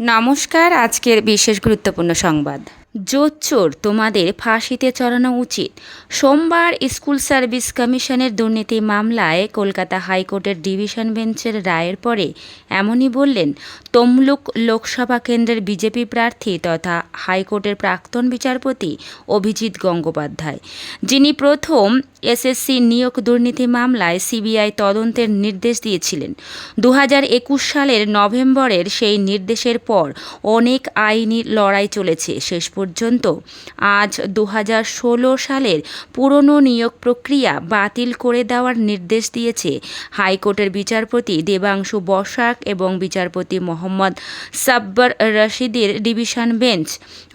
নমস্কার আজকের বিশেষ গুরুত্বপূর্ণ সংবাদ। জোচ্চোর তোমাদের ফাঁসিতে চড়ানো উচিত। সোমবার স্কুল সার্ভিস কমিশনের দুর্নীতি মামলায় কলকাতা হাইকোর্টের ডিভিশন বেঞ্চের রায়ের পরে এমনই বললেন, তমলুক লোকসভা কেন্দ্রের বিজেপি প্রার্থী তথা হাইকোর্টের প্রাক্তন বিচারপতি অভিজিৎ গঙ্গোপাধ্যায়। যিনি প্রথম এসএসসি নিয়োগ দুর্নীতি মামলায় সিবিআই তদন্তের নির্দেশ দিয়েছিলেন। দু সালের নভেম্বরের সেই নির্দেশের পর অনেক আইনি লড়াই চলেছে। শেষ পর্যন্ত। আজ দু সালের পুরনো নিয়োগ প্রক্রিয়া বাতিল করে দেওয়ার নির্দেশ দিয়েছে হাইকোর্টের বিচারপতি দেবাংশু বসাক এবং বিচারপতি মোহাম্মদ সাব্বর রশিদের ডিভিশন বেঞ্চ।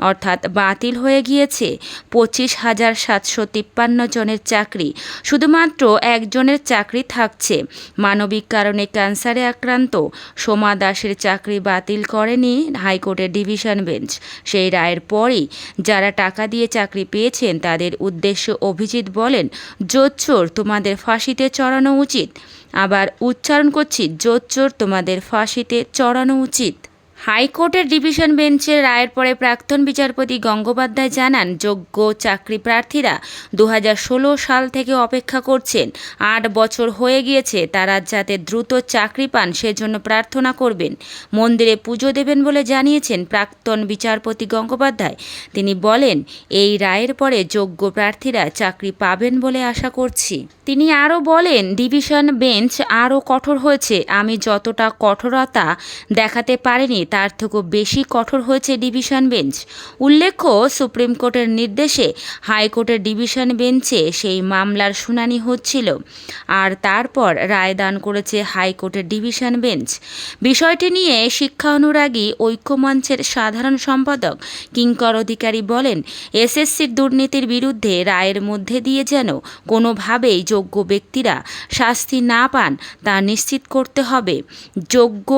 অর্থাৎ বাতিল হয়ে গিয়েছে পঁচিশ হাজার সাতশো তিপ্পান্ন জনের চাকরি। শুধুমাত্র একজনের চাকরি থাকছে। মানবিক কারণে ক্যান্সারে আক্রান্ত। সোমা দাসের চাকরি বাতিল করেনি হাইকোর্টের ডিভিশন বেঞ্চ। সেই রায়ের পরেই যারা টাকা দিয়ে চাকরি পেয়েছেন তাদের উদ্দেশ্য অভিজিৎ বলেন জোচ্চোর তোমাদের ফাঁসিতে চড়ানো উচিত। আবার উচ্চারণ করছি জোচ্চোর তোমাদের ফাঁসিতে চড়ানো উচিত। হাইকোর্টের ডিভিশন বেঞ্চের রায়ের পরে প্রাক্তন বিচারপতি গঙ্গোপাধ্যায় জানান, যোগ্য চাকরি প্রার্থীরা দু হাজার ষোলো সাল থেকে অপেক্ষা করছেন। আট বছর হয়ে গিয়েছে, তারা যাতে দ্রুত চাকরি পান, সেজন্য প্রার্থনা করবেন। মন্দিরে পুজো দেবেন বলে জানিয়েছেন প্রাক্তন বিচারপতি গঙ্গোপাধ্যায়। তিনি বলেন, এই রায়ের পরে যোগ্য প্রার্থীরা চাকরি পাবেন বলে আশা করছি। তিনি আরও বলেন, ডিভিশন বেঞ্চ আরও কঠোর হয়েছে। আমি যতটা কঠোরতা দেখাতে পারিনি তার থেকেও বেশি কঠোর হয়েছে ডিভিশন বেঞ্চ। উল্লেখ্য, সুপ্রিম কোর্টের নির্দেশে হাইকোর্টের ডিভিশন বেঞ্চে সেই মামলার শুনানি হচ্ছিল আর তারপর রায় দান করেছে হাইকোর্টের ডিভিশন বেঞ্চ। বিষয়টি নিয়ে শিক্ষা অনুরাগী ঐক্যমঞ্চের সাধারণ সম্পাদক কিঙ্কর অধিকারী বলেন, এসএসসির দুর্নীতির বিরুদ্ধে রায়ের মধ্যে দিয়ে যেন কোনোভাবেই যোগ্য ব্যক্তিরা শাস্তি না পান তা নিশ্চিত করতে হবে। যোগ্য,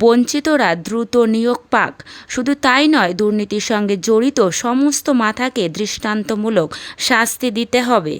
বঞ্চিতরা দ্রুত নিয়োগ পাক। শুধু তাই নয়, দুর্নীতির সঙ্গে জড়িত সমস্ত মাথাকে দৃষ্টান্তমূলক শাস্তি দিতে হবে।